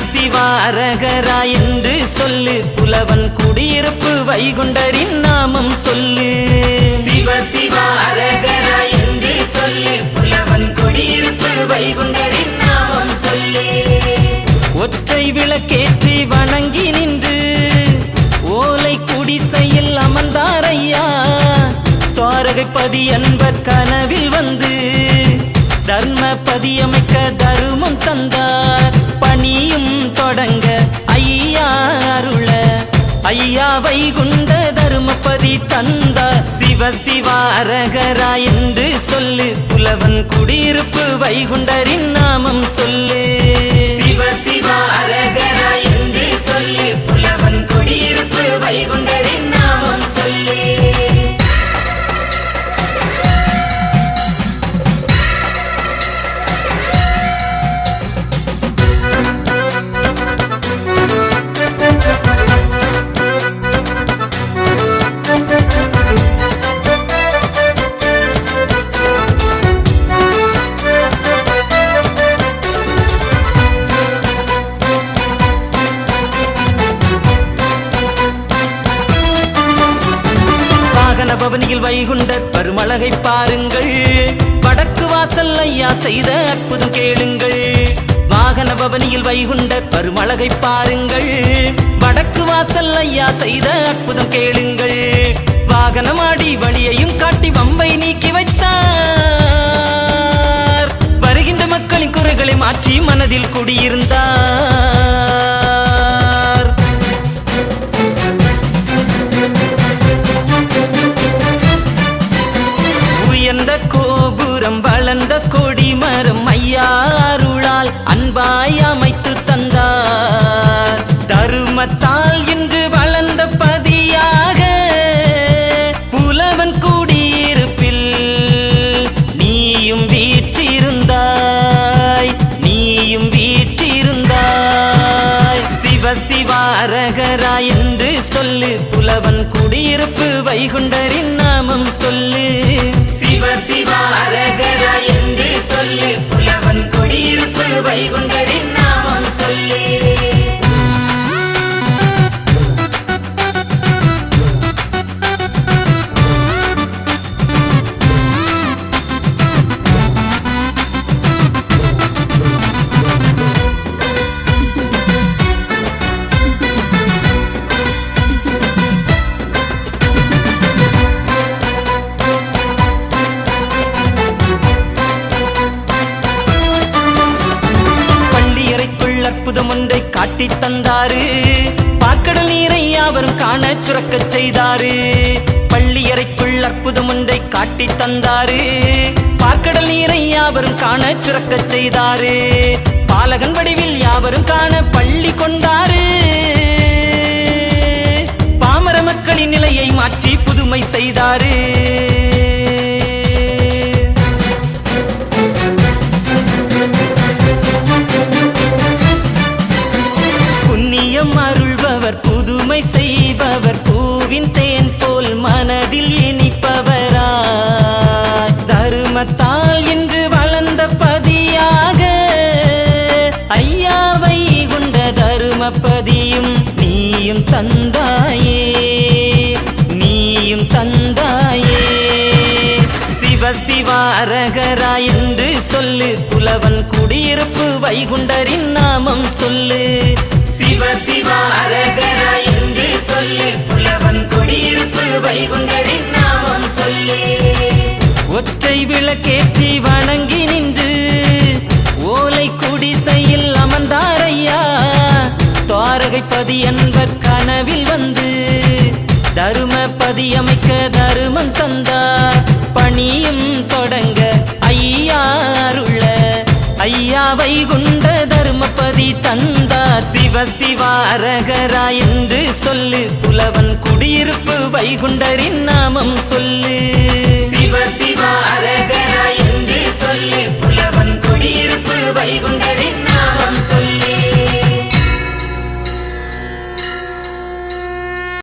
சிவா அரகரா என்று சொல்லு. புலவன் குடியிருப்பு வைகுண்டரின் நாமம் சொல்லு. சிவ சிவா அரகரா என்று சொல்லு. புலவன் குடியிருப்பு வைகுண்டரின் நாமம் சொல்லு. ஒற்றை விளக்கேற்றி வணங்கி நின்று. ஓலை குடிசையில் அமர்ந்தாரையா. துவாரகைப்பதி அன்பர் கனவில் வந்து. தர்மபதி அமைக்க தருமம் தந்தார். நீயும் தொடங்க. ஐயா அருள. ஐயா வைகுண்ட தருமபதி தந்த சிவ சிவா அரகரா என்று சொல்லு. புலவன் குடியிருப்பு வைகுண்டரின் நாமம் சொல்லு. வாகன பவனியில் வைகுண்டர் பருமழகை பாருங்கள். வடக்கு வாசல் ஐயா செய்த அற்புதம் கேளுங்கள். வாகன பவனியில் வைகுண்டர் பருமழகை பாருங்கள். வடக்கு வாசல் ஐயா செய்த அற்புதம் கேளுங்கள். வாகனமாடி வழியையும் காட்டி வம்பை நீக்கி வைத்தார். வருகின்ற மக்களின் குறைகளை மாற்றி மனதில் கூட என்று சொல்லு புலவன் குடியிருப்பு வைகுண்டரின் நாமம் சொல்லு. சிவ சிவ அரகரா என்று சொல்லு புலவன் குடியிருப்பு வைகுண்டர் அற்புதம் ஒன்றை காட்டித் தந்தாரு. பாக்கடல் நீரை யாவரும் காண சுரக்கச் செய்தாரு. பள்ளியறைக்குள் அற்புதம் ஒன்றை காட்டித் தந்தாரு. பாக்கடல் நீரை யாவரும் காண சுரக்கச் செய்தாரு. பாலகன் வடிவில் யாவரும் காண பள்ளி கொண்டாரு. பாமர மக்களின் நிலையை மாற்றி புதுமை செய்தாரு. தருமத்தால் இன்று வளர்ந்த பதியாக ஐயாவை குண்ட தருமபதியும் நீயும் தந்தாயே நீயும் தந்தாயே. சிவ சிவா அரகரா என்று சொல்லு புலவன் குடியிருப்பு வைகுண்டரின் நாமம் சொல்லு. சிவ சிவா அரகரா என்று சொல்லு புலவன் குடியிருப்பு வைகுண்டரின் நாமம் சொல்லு. ஒற்றை விளக்கேற்றி வணங்கி நின்று ஓலை குடிசையில் அமர்ந்தாரையா? துவாரகைப்பதி என்பர் கனவில் வந்து தருமபதி அமைக்க தருமம் தந்தார். பணியும் தொடங்க ஐயாருள்ள ஐயா வைகுண்ட தருமபதி தந்தார். சிவ சிவா அரகரா என்று சொல்லு புலவன் குடியிருப்பு வைகுண்டரின் நாமம் சொல்லு.